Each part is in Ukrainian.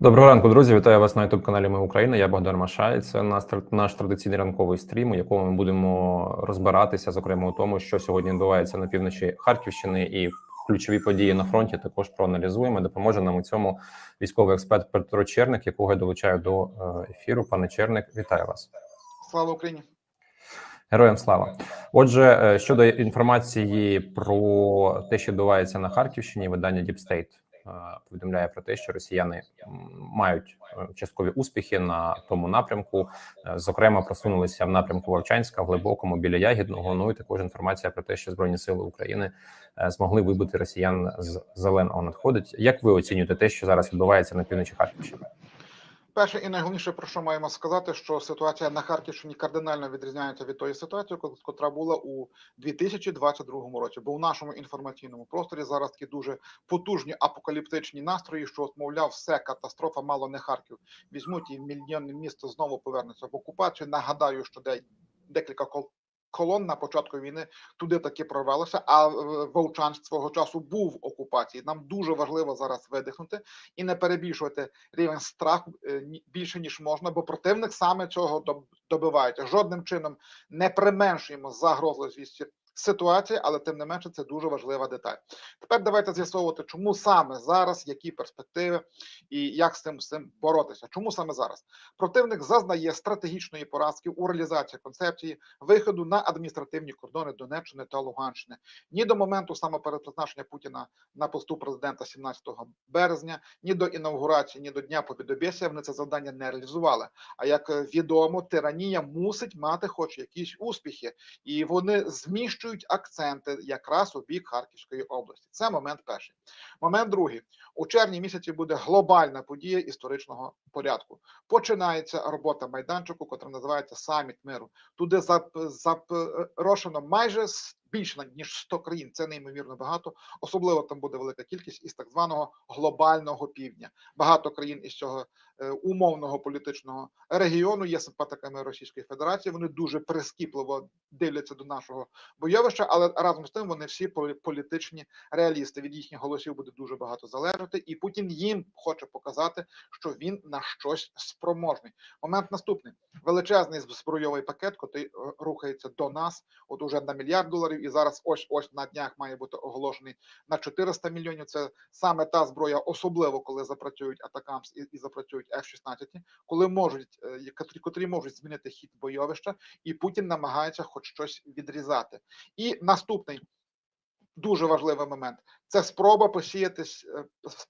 Доброго ранку, друзі. Вітаю вас на youtube каналі Ми Україна. Я Богдан Машай. Це наш, наш традиційний ранковий стрім, у якому ми будемо розбиратися, зокрема у тому, що сьогодні відбувається на півночі Харківщини, і ключові події на фронті також проаналізуємо. Допоможе нам у цьому військовий експерт Петро Черник, якого я долучаю до е, ефіру. Пане Черник, вітаю вас. Слава Україні. Героям слава. Отже, е, щодо інформації про те, що відбувається на Харківщині, видання Deep State повідомляє про те, що росіяни мають е, часткові успіхи на тому напрямку. Е, Зокрема, просунулися в напрямку Вовчанська, в глибокому біля Ягідного. Ну і також інформація про те, що збройні сили України е, змогли вибити росіян з зеленого надходить. Як ви оцінюєте те, що зараз відбувається на півночі Харківщини? Перше і найголовніше, про що маємо сказати, що ситуація на Харківщині кардинально відрізняється від тої ситуації, ко- котра була у 2022 році. Бо в нашому інформаційному просторі зараз такі дуже потужні апокаліптичні настрої, що от, мовляв, все катастрофа, мало не Харків. Візьмуть і мільйонне місто знову повернеться в окупацію. Нагадаю, що де декілька колон на початку війни туди таки прорвалося. А е, свого часу був в окупації. Нам дуже важливо зараз видихнути і не перебільшувати рівень страху е, більше ніж можна, бо противник саме цього доб- добивається. Жодним чином не применшуємо загрозливість ситуації, але тим не менше це дуже важлива деталь. Тепер давайте з'ясовувати, чому саме зараз, які перспективи і як з цим, з цим боротися. Чому саме зараз? Противник зазнає стратегічної поразки у реалізації концепції виходу на адміністративні кордони Донеччини та Луганщини. Ні до моменту самоперепризначення Путіна на посту президента 17 березня, ні до інаугурації, ні до Дня Побідобєсія вони це завдання не реалізували. А як е, відомо, тиранія мусить мати хоч якісь успіхи, і вони зміщують акценти якраз у бік Харківської області. Це момент перший. Момент другий. У червні місяці буде глобальна подія історичного порядку. Починається робота майданчику, котра називається Саміт миру. Туди зап- запрошено майже більше ніж 100 країн. Це неймовірно багато. Особливо там буде велика кількість із так званого глобального півдня. Багато країн із цього е, умовного політичного регіону є симпатиками Російської Федерації. Вони дуже прискіпливо дивляться до нашого бойовища, але разом з тим вони всі полі- політичні реалісти. Від їхніх голосів буде дуже багато залежати, і Путін їм хоче показати, що він на щось спроможний. Момент наступний: величезний збройовий пакет, який е, рухається до нас, от уже на мільярд доларів, і зараз ось ось на днях має бути оголошений на 400 мільйонів. Це саме та зброя, особливо коли запрацюють атакамс і, і запрацюють F-16, коли можуть е, котрі, котрі можуть змінити хід бойовища, і Путін намагається хоч щось відрізати. І наступний дуже важливий момент це спроба посіяти е,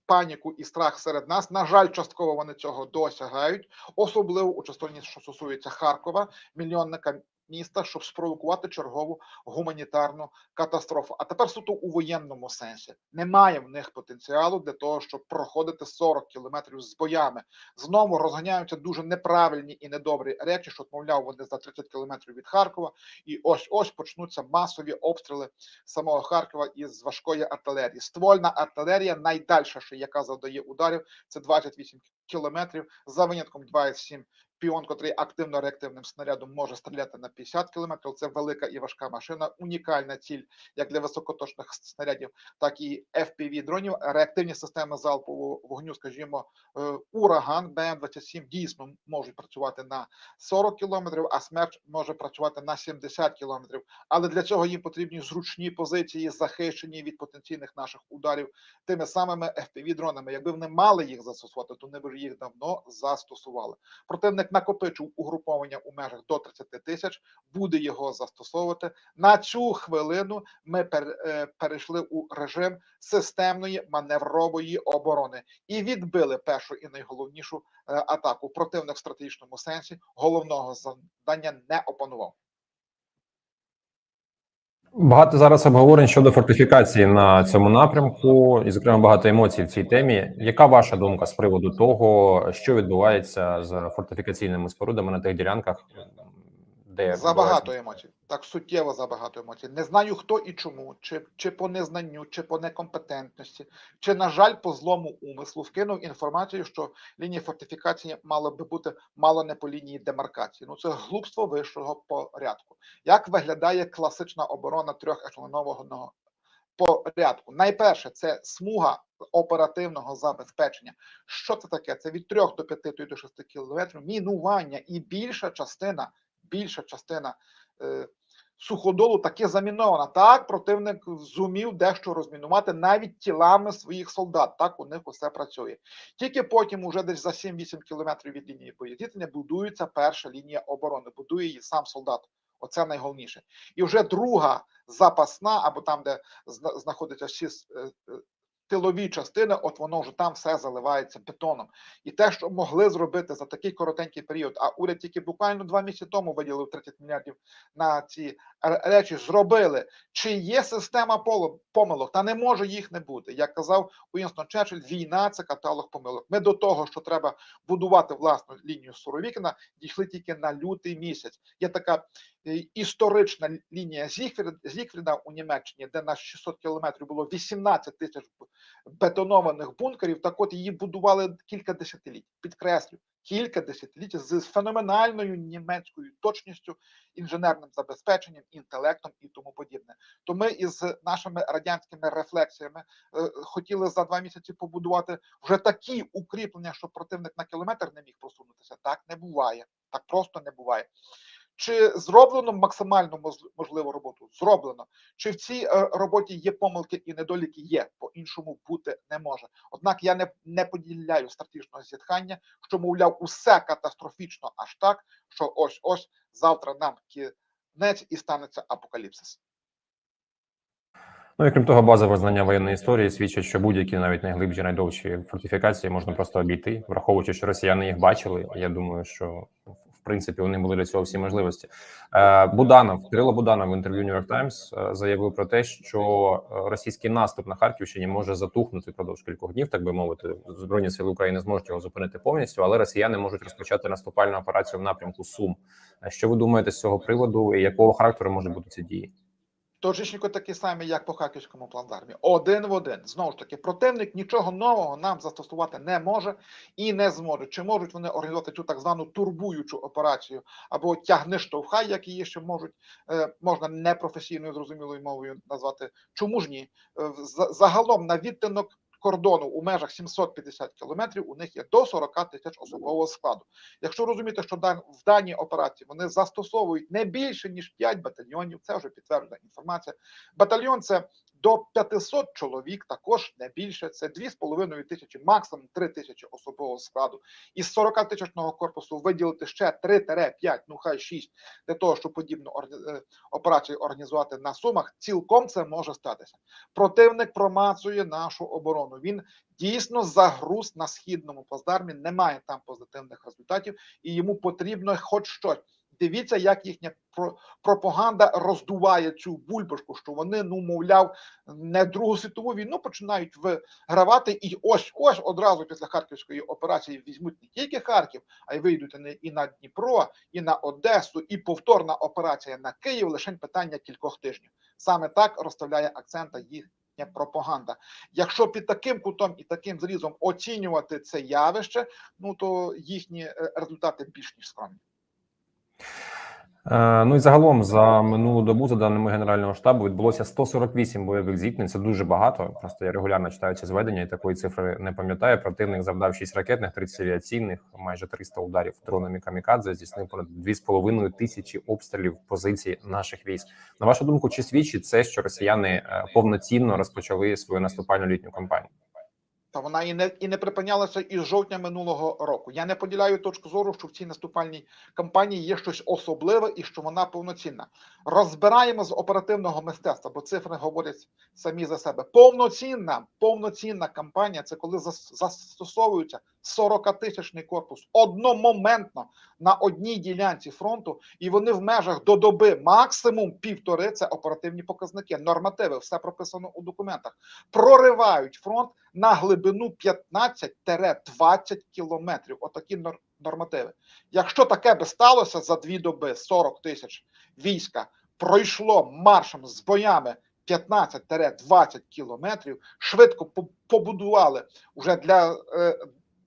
паніку і страх серед нас. На жаль, частково вони цього досягають, особливо у частині, що стосується Харкова, мільйонника міста, щоб спровокувати чергову гуманітарну катастрофу. А тепер суто у воєнному сенсі немає в них потенціалу для того, щоб проходити 40 кілометрів з боями. Знову розганяються дуже неправильні і недобрі речі, що мовляв, вони за 30 кілометрів від Харкова, і ось ось почнуться масові обстріли самого Харкова із важкої артилерії. Ствольна артилерія найдальша, яка завдає ударів, це 28 кілометрів, за винятком 27 піон, котрий активно реактивним снарядом може стріляти на 50 кілометрів. Це велика і важка машина, унікальна ціль як для високоточних снарядів, так і fpv дронів. Реактивні системи залпового вогню, скажімо, е, ураган БМ-27 дійсно можуть працювати на 40 кілометрів, а смерч може працювати на 70 кілометрів. Але для цього їм потрібні зручні позиції, захищені від потенційних наших ударів тими самими fpv дронами. Якби вони мали їх застосувати, то вони б їх давно застосували. Противник накопичив угруповання у межах до 30 тисяч, буде його застосовувати. На цю хвилину ми е, перейшли у режим системної маневрової оборони і відбили першу і найголовнішу е, атаку. Противник в стратегічному сенсі головного завдання не опанував. Багато зараз обговорень щодо фортифікації на цьому напрямку, і зокрема багато емоцій в цій темі. Яка ваша думка з приводу того, що відбувається з фортифікаційними спорудами на тих ділянках, де Забагато емоцій, так суттєво забагато емоцій. Не знаю хто і чому, чи, чи по незнанню, чи по некомпетентності, чи, на жаль, по злому умислу вкинув інформацію, що лінія фортифікації мала би бути мало не по лінії демаркації. Ну це глупство вищого порядку. Як виглядає класична оборона трьох трьохешелонованого порядку? Найперше, це смуга оперативного забезпечення. Що це таке? Це від 3 до 5 до 6 кілометрів мінування і більша частина, більша частина е, суходолу таки замінована. Так, противник зумів дещо розмінувати навіть тілами своїх солдат. Так у них усе працює. Тільки потім, уже десь за 7-8 кіलोметрів від лінії боєзіткнення, будується перша лінія оборони, будує її сам солдат. Оце найголовніше. І вже друга запасна, або там, де зна- знаходяться всі тилові частини, от воно вже там все заливається бетоном. І те, що могли зробити за такий коротенький період, а уряд тільки буквально два місяці тому виділив 30 мільярдів на ці речі, зробили. Чи є система помилок? Та не може їх не бути. Як казав Уінстон Черчилль, війна це каталог помилок. Ми до того, що треба будувати власну лінію Суровікіна, дійшли тільки на лютий місяць. Є така історична лінія Зігфріда, у Німеччині, де на 600 кілометрів було 18 тисяч бетонованих бункерів. Так от її будували кілька десятиліть. Підкреслю, кілька десятиліть з феноменальною німецькою точністю, інженерним забезпеченням, інтелектом і тому подібне. То ми із нашими радянськими рефлексіями е, хотіли за два місяці побудувати вже такі укріплення, що противник на кілометр не міг просунутися. Так не буває. Так просто не буває. Чи зроблено максимально можливу роботу? Зроблено. Чи в цій е, роботі є помилки і недоліки? Є, по-іншому бути не може. Однак я не, не поділяю стратегічного зітхання, що, мовляв, усе катастрофічно аж так, що ось ось завтра нам кінець і станеться апокаліпсис. Ну і крім того, базове знання воєнної історії свідчить, що будь-які навіть найглибші, найдовші фортифікації можна просто обійти, враховуючи, що росіяни їх бачили. Я думаю, що принципі них були для цього всі можливості. Е, Буданов, Кирило Буданов в інтерв'ю New York Times е, заявив про те, що е, російський наступ на Харківщині може затухнути впродовж кількох днів, так би мовити. Збройні сили України зможуть його зупинити повністю, але росіяни можуть розпочати наступальну операцію в напрямку Сум. Що ви думаєте з цього приводу, і якого характеру можуть бути ці дії? Точечніко такі самі, як по харківському плацдармі. Один в один. Знову ж таки, противник нічого нового нам застосувати не може і не зможе. Чи можуть вони організувати цю так звану турбуючу операцію або тягни штовхай, як її ще можуть, е, можна непрофесійною зрозумілою мовою назвати. Чому ж ні? Е, Загалом на відтинок кордону у межах 750 кілометрів у них є до 40 тисяч особового складу. Якщо розуміти, що в даній операції вони застосовують не більше ніж 5 батальйонів, це вже підтверджена інформація. Батальйон це до 500 чоловік, також не більше. Це 2,5 тисячі, максимум 3 тисячі особового складу. Із 40 тисячного корпусу виділити ще 3-5, ну хай 6, для того, щоб подібну е, операцію організувати на сумах, цілком це може статися. Противник промацує нашу оборону. Він дійсно загруз на східному плацдармі, немає там позитивних результатів, і йому потрібно хоч щось. Дивіться, як їхня про- пропаганда роздуває цю бульбашку, що вони, ну мовляв, не Другу світову війну починають вигравати, і ось ось одразу після харківської операції візьмуть не тільки Харків, а й вийдуть і на Дніпро, і на Одесу, і повторна операція на Київ. Лише питання кількох тижнів. Саме так розставляє акцента їхня пропаганда. Якщо під таким кутом і таким зрізом оцінювати це явище, ну то їхні е, результати більш ніж скромні. Е, Ну і загалом за минулу добу, за даними Генерального штабу, відбулося 148 бойових зіткнень. Це дуже багато. Просто я регулярно читаю ці зведення і такої цифри не пам'ятаю. Противник завдав 6 ракетних, 30 авіаційних, майже 300 ударів дронами камікадзе. Здійснив понад 2,5 тисячі обстрілів позицій наших військ. На вашу думку, чи свідчить це, що росіяни е, повноцінно розпочали свою наступальну літню кампанію? Та вона і не і не припинялася із жовтня минулого року. Я не поділяю точку зору, що в цій наступальній кампанії є щось особливе і що вона повноцінна. Розбираємо з оперативного мистецтва, бо цифри говорять самі за себе. Повноцінна, повноцінна кампанія це коли зас- застосовується 40-тисячний корпус одномоментно на одній ділянці фронту, і вони в межах до доби максимум півтори. Це оперативні показники, нормативи, все прописано у документах. Проривають фронт на глибину 15-20 кілометрів. Отакі нормативи. Якщо таке би сталося за дві доби 40 тисяч війська пройшло маршем з боями 15-20 кілометрів, швидко побудували вже для, е,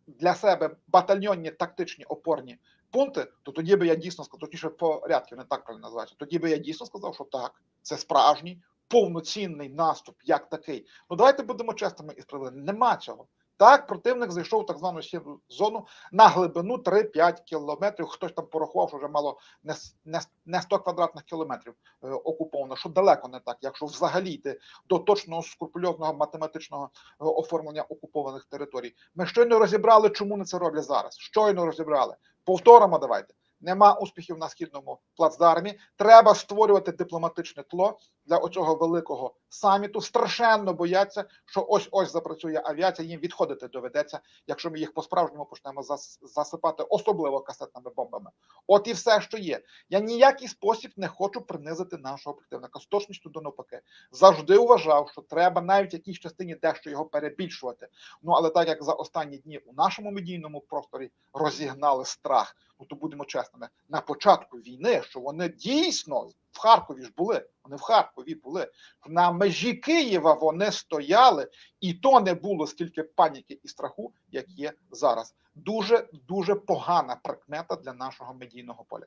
для себе батальйонні тактичні опорні пункти, то тоді би я дійсно сказав, точніше порядків не так правильно називається. Тоді би я дійсно сказав, що так, це справжній повноцінний наступ як такий. Ну давайте будемо чесними і справедливими. Нема цього. Так, противник зайшов в так звану сіру зону на глибину 3-5 кілометрів. Хтось там порахував, що вже мало не, не, не 100 квадратних кілометрів е, окуповано, що далеко не так, якщо взагалі йти до точного скрупульозного математичного е, оформлення окупованих територій. Ми щойно розібрали, чому не це роблять зараз. Щойно розібрали. Повторимо, давайте. Нема успіхів на східному плацдармі. Треба створювати дипломатичне тло для оцього великого саміту. Страшенно бояться, що ось ось запрацює авіація. Їм відходити доведеться, якщо ми їх по-справжньому почнемо зас- засипати, особливо касетними бомбами. От і все, що є. Я ніякий спосіб не хочу принизити нашого противника. З точністю до навпаки. Завжди вважав, що треба навіть в якійсь частині дещо його перебільшувати. Ну але так як за останні дні у нашому медійному просторі розігнали страх, ну то будемо чесними, на початку війни, що вони дійсно в Харкові ж були. Вони в Харкові були на межі Києва. Вони стояли, і то не було стільки паніки і страху, як є зараз. Дуже дуже погана прикмета для нашого медійного поля.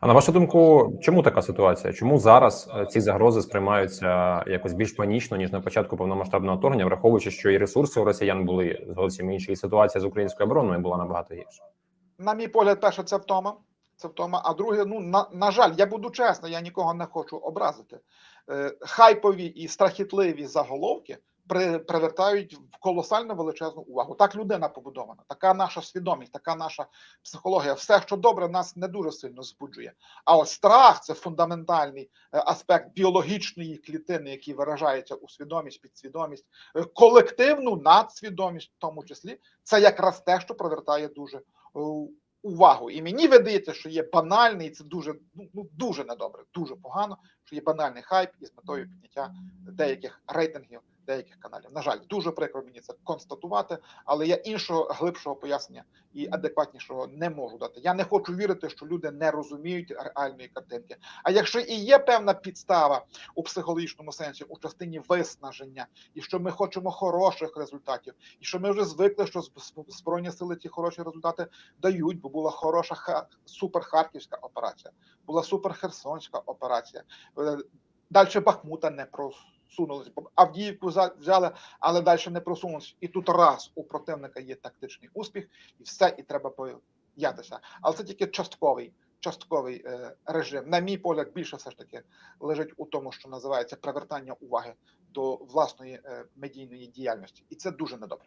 А на вашу думку, чому така ситуація? Чому зараз е, ці загрози сприймаються якось більш панічно ніж на початку повномасштабного вторгнення, враховуючи, що і ресурси у росіян були зовсім інші, і ситуація з українською обороною була набагато гірша? на мій погляд, перше, це втома. Це втома. А друге, ну на, на жаль, я буду чесно, я нікого не хочу образити. Е, хайпові і страхітливі заголовки при, привертають в колосально величезну увагу. Так людина побудована, така наша свідомість, така наша психологія. Все, що добре, нас не дуже сильно збуджує. А ось страх це фундаментальний е, аспект біологічної клітини, який виражається у свідомість, підсвідомість, е, колективну надсвідомість, в тому числі, це якраз те, що привертає дуже увагу. І мені видається, що є банальний, і це дуже ну, ну дуже недобре, дуже погано, що є банальний хайп із метою підняття деяких рейтингів, деяких каналів. На жаль, дуже прикро мені це констатувати, але я іншого глибшого пояснення і адекватнішого не можу дати. Я не хочу вірити, що люди не розуміють реальної картинки. А якщо і є певна підстава у психологічному сенсі у частині виснаження, і що ми хочемо хороших результатів, і що ми вже звикли, що збройні сили ці хороші результати дають, бо була хороша ха- суперхарківська операція, була суперхерсонська операція. Далі Бахмута не просунулись, бо Авдіївку взяли, але далі не просунулись. І тут раз у противника є тактичний успіх, і все, і треба боятися. Але це тільки частковий. Частковий е, режим, на мій погляд, більше все ж таки лежить у тому, що називається привертання уваги до власної е, медійної діяльності, і це дуже недобре.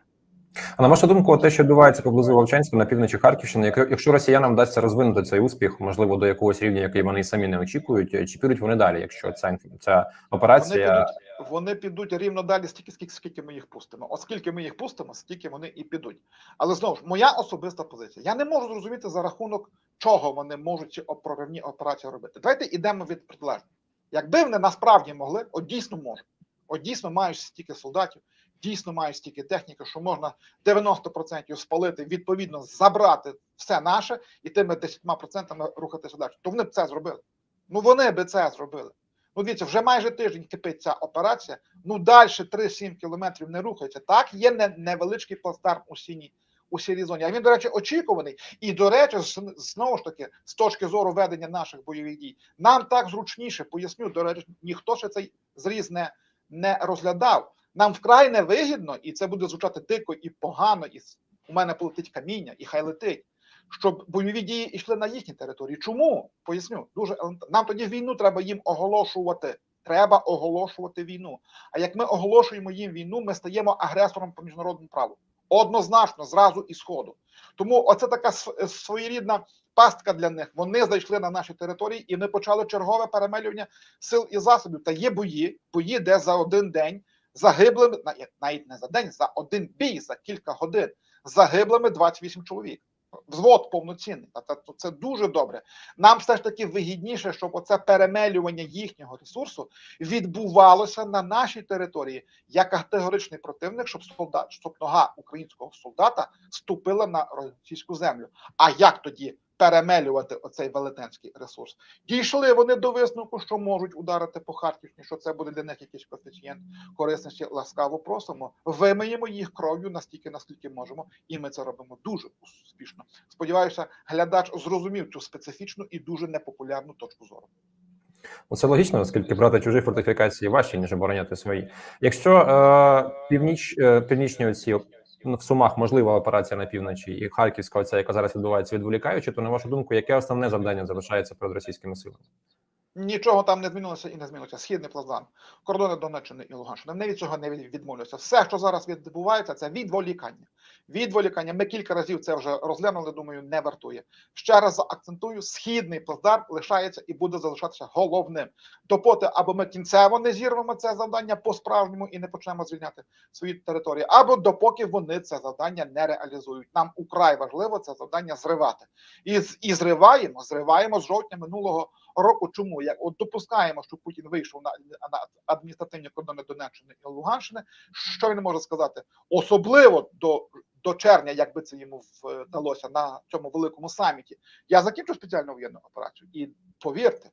А на вашу думку, те, що відбувається поблизу Вовчанська на півночі Харківщини, як- якщо росіянам вдасться розвинути цей успіх, можливо, до якогось рівня, який вони самі не очікують, чи підуть вони далі, якщо ця ця операція вони підуть рівно далі, стільки, скільки, скільки ми їх пустимо. Оскільки ми їх пустимо, стільки вони і підуть. Але знову ж, моя особиста позиція. Я не можу зрозуміти за рахунок чого вони можуть ці проривні операції робити. Давайте йдемо від протилежного. Якби вони насправді могли, от дійсно можуть. От дійсно мають стільки солдатів, дійсно мають стільки техніки, що можна 90% спалити, відповідно забрати все наше і тими 10% рухатися далі. То вони б це зробили. Ну вони би це зробили. Ну, дивіться, вже майже тиждень кипить ця операція. Ну далі 3-7 кілометрів не рухається. Так, є не, невеличкий плацдарм у сіній у сірій зоні. А він, до речі, очікуваний. І, до речі, знову ж таки, з точки зору ведення наших бойових дій, нам так зручніше поясню. До речі, ніхто ще цей зріз не, не розглядав. Нам вкрай невигідно, і це буде звучати дико і погано, і у мене полетить каміння, і хай летить. Щоб бойові дії йшли на їхні території. Чому? Поясню. Дуже нам тоді війну треба їм оголошувати. Треба оголошувати війну. А як ми оголошуємо їм війну, ми стаємо агресором по міжнародному праву. Однозначно, зразу і сходу. Тому оце така своєрідна пастка для них. Вони зайшли на наші території, і ми почали чергове перемелювання сил і засобів. Та є бої, бої, де за один день загиблими, на- навіть не за день, за один бій, за кілька годин загиблими 28 чоловік. Взвод повноцінний. Та це, дуже добре. Нам все ж таки вигідніше, щоб оце перемелювання їхнього ресурсу відбувалося на нашій території як категоричний противник, щоб солдат, щоб нога українського солдата ступила на російську землю. А як тоді перемелювати оцей велетенський ресурс? Дійшли вони до висновку, що можуть ударити по Харківщині, що це буде для них якийсь коефіцієнт корисності. Ласкаво просимо. Вимиємо їх кров'ю настільки, наскільки можемо, і ми це робимо дуже успішно. Сподіваюся, глядач зрозумів цю специфічну і дуже непопулярну точку зору. Ну, це логічно, оскільки брати чужі фортифікації важче, ніж обороняти свої. Якщо е, північ, е, північні оці ну, в сумах можлива операція на півночі, і Харківська, оця, яка зараз відбувається, відволікаючи, то на вашу думку, яке основне завдання залишається перед російськими силами? Нічого там не змінилося і не змінилося. Східний плацдарм, кордони Донеччини і Луганщини. Вони від цього не від- відмовляються. Все, що зараз відбувається, це відволікання. Відволікання. Ми кілька разів це вже розглянули. Думаю, не вартує. Ще раз заакцентую: східний плацдарм лишається і буде залишатися головним. Допоки або ми кінцево не зірвемо це завдання по справжньому і не почнемо звільняти свої території, або допоки вони це завдання не реалізують. Нам украй важливо це завдання зривати. І, і зриваємо, зриваємо з жовтня минулого року. Чому як от допускаємо, що Путін вийшов на, на адміністративні кордони Донеччини і Луганщини? Що він може сказати? Особливо до, до червня, як би це йому вдалося на цьому великому саміті. Я закінчу спеціальну воєнну операцію, і повірте.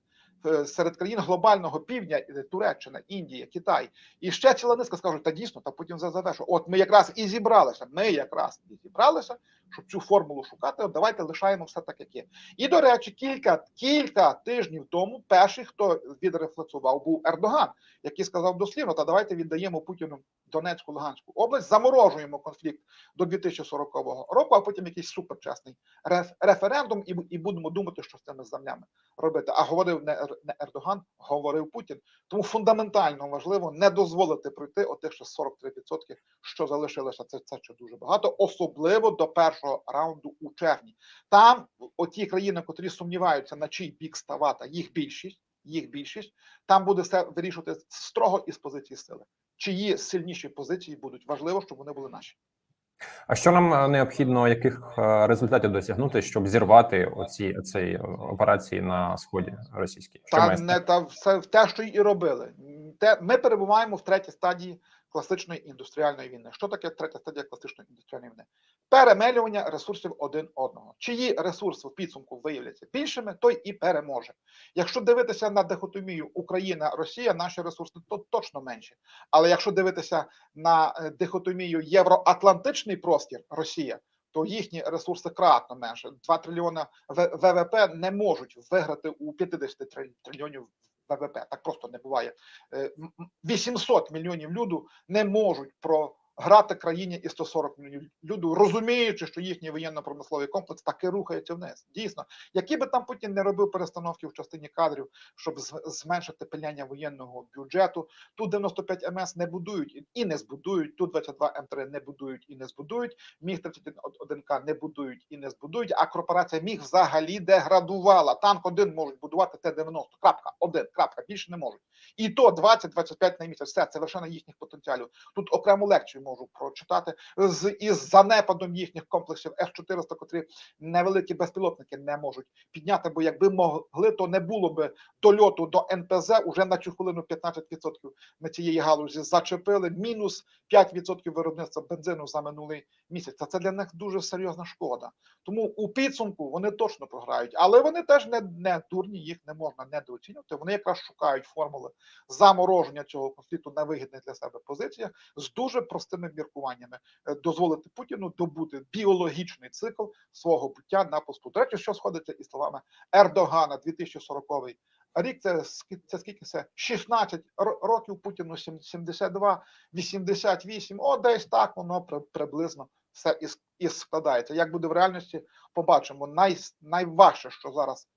е, Серед країн глобального півдня е, Туреччина, Індія, Китай і ще ціла низка скажуть, та дійсно, та Путін завершив. От ми якраз і зібралися. Ми якраз і зібралися, щоб цю формулу шукати. Давайте лишаємо все так, як є. І до речі, кілька кілька тижнів тому перший, хто відрефлексував, був Ердоган, який сказав дослівно: та давайте віддаємо Путіну Донецьку, Луганську область, заморожуємо конфлікт до 2040 року, а потім якийсь суперчесний реф, референдум, і, і будемо думати, що з цими землями робити. А говорив не Ердоган, говорив Путін. Тому фундаментально важливо не дозволити пройти отих ще 43%, що залишилося. Це це ще дуже багато, особливо до першого раунду у червні. Там оті країни, котрі сумніваються, на чий бік ставати, їх більшість, їх більшість, там буде все вирішувати строго із позиції сили. Чиї сильніші позиції будуть важливо, щоб вони були наші. А що нам е, необхідно, яких е, результатів досягнути, щоб зірвати оці ці операції на сході російські? Що Та має не та все те, що і робили. Те ми перебуваємо в третій стадії класичної індустріальної війни. Що таке третя стадія класичної індустріальної війни? Перемелювання ресурсів один одного. Чиї ресурси в підсумку виявляться більшими, той і переможе. Якщо дивитися на дихотомію Україна, Росія, наші ресурси то точно менші. Але якщо дивитися на е, дихотомію євроатлантичний простір Росія, то їхні ресурси кратно менше. 2 трильйона ВВП не можуть виграти у 50 триль- трильйонів ВВП. Так просто не буває. Е, м- м- 800 мільйонів люду не можуть програти країні і 140 мільйонів люду, розуміючи, що їхній воєнно-промисловий комплекс таки рухається вниз. Дійсно, які би там Путін не робив перестановки в частині кадрів, щоб зменшити пиляння воєнного бюджету, ту 95 МС не будують і- не збудують, ту 22 М3 не будують і не збудують, міг 31 К не будують і не збудують, а корпорація міг взагалі деградувала. Танк один можуть будувати Т-90. Крапка, один, крапка, більше не можуть. І то 20-25 на місяць. Все, це вершина їхніх потенціалів. Тут окрему лекцію можу прочитати з із занепадом їхніх комплексів С-400, котрі невеликі безпілотники не можуть підняти, бо якби могли, то не було би дольоту до НПЗ уже на цю хвилину 15% на цієї галузі зачепили. Мінус 5% виробництва бензину за минулий місяць. Та це для них дуже серйозна шкода. Тому у підсумку вони точно програють, але вони теж не, не дурні, їх не можна недооцінювати. Вони якраз шукають формули замороження цього конфлікту на вигідних для себе позиціях з дуже простими міркуваннями, Е, дозволити Путіну добути біологічний цикл свого буття на посту. До речі, що сходиться із словами Ердогана 2040 рік. Це це скільки це 16 ро- років Путіну 72, 88, О, десь так воно приблизно все і, і складається. Як буде в реальності, побачимо. Най, найважче, що зараз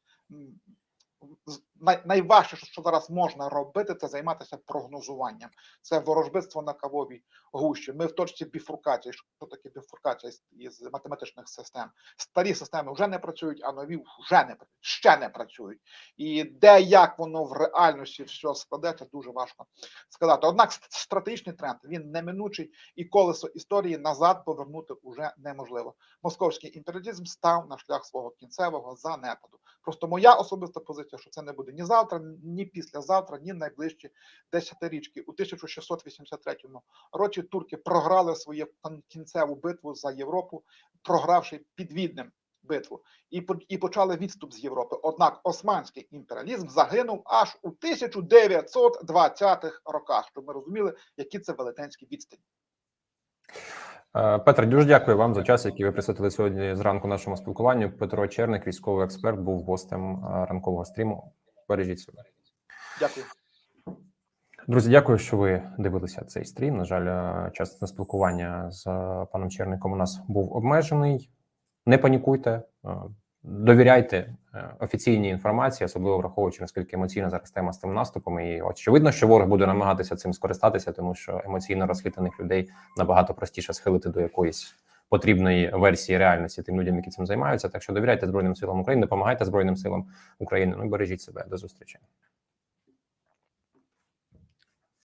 найважче, що- зараз можна робити, це займатися прогнозуванням. Це ворожбитство на кавовій гущі. Ми в точці біфуркації. Що таке біфуркація із математичних систем? Старі системи вже не працюють, а нові вже не працюють, ще не працюють. І де як воно в реальності все складеться, дуже важко сказати. Однак стратегічний тренд він неминучий, і колесо історії назад повернути уже неможливо. Московський імперіалізм став на шлях свого кінцевого занепаду. Просто моя особиста позиція, що це не буде ні завтра, ні післязавтра, ні найближчі десятирічки. У 1683 році турки програли свою кінцеву битву за Європу, програвши під Віднем битву, і і почали відступ з Європи. Однак османський імперіалізм загинув аж у 1920-х роках, щоб ми розуміли, які це велетенські відстані. Е, Петр, дуже дякую вам за час, який ви присвятили сьогодні зранку нашому спілкуванню. Петро Черник, військовий експерт, був гостем е, ранкового стріму. Бережіть себе. Дякую. Друзі, дякую, що ви дивилися цей стрім. На жаль, е, час на спілкування з е, паном Черником у нас був обмежений. Не панікуйте, е, довіряйте офіційній інформації, особливо враховуючи наскільки емоційна зараз тема з тим наступом. І очевидно, що ворог буде намагатися цим скористатися, тому що емоційно розхитаних людей набагато простіше схилити до якоїсь потрібної версії реальності тим людям, які цим займаються. Так що довіряйте Збройним силам України, допомагайте Збройним силам України. Ну і бережіть себе. До зустрічі.